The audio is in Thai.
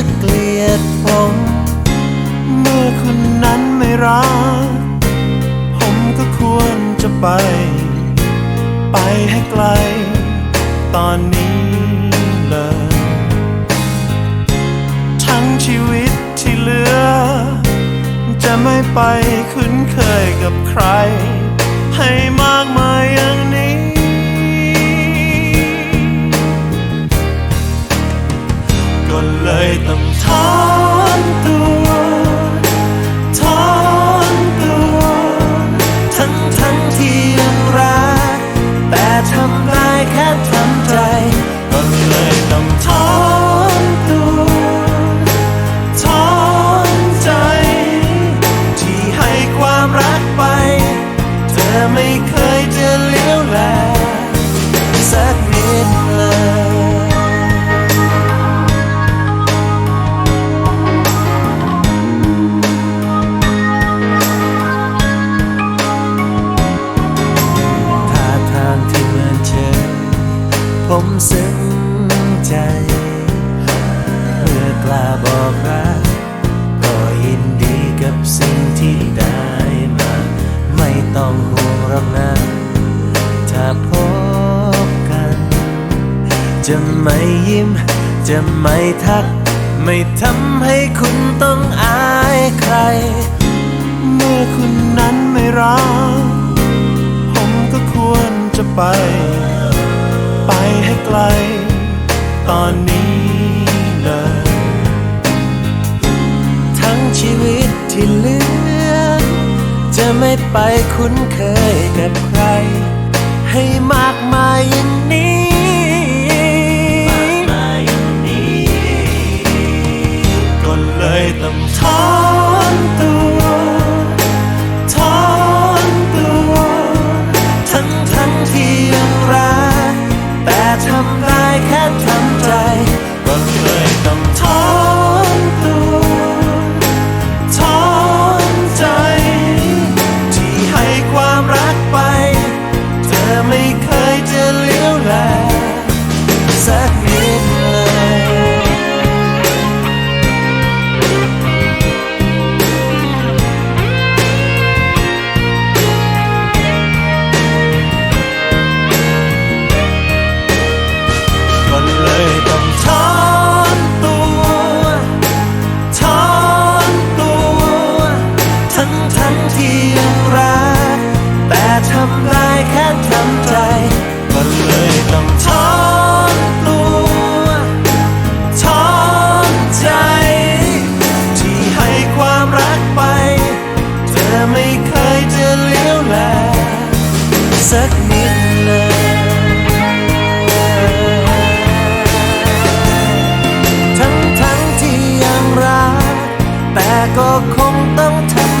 จะเกลียดผม เมื่อคุณนั้นไม่รัก ผมก็ควรจะไป ไปให้ไกล ตอนนี้เลย ทั้งชีวิตที่เหลือ จะไม่ไปคุ้นเคยกับใคร ให้มากมายอย่างนี้ ก็ ผมซึ้งใจ เมื่อกล้าบอกรัก ก็ยินดีกับสิ่งที่ได้มา ไม่ต้องห่วงหรอกนะถ้าพบกัน จะไม่ยิ้ม จะไม่ทัก ไม่ทำให้คุณต้องอายใคร เมื่อคุณนั้นไม่รักผมก็ควรจะไป ไปให้ไกล ตอนนี้เลย ทั้งชีวิตที่เหลือ จะไม่ไปคุ้นเคยกับใคร ให้มากมายอย่างนี้ ก็เลยต้องถอนตัว สักนิดเลยทั้งทั้งที่ยังรัก แต่ก็คงต้องทำ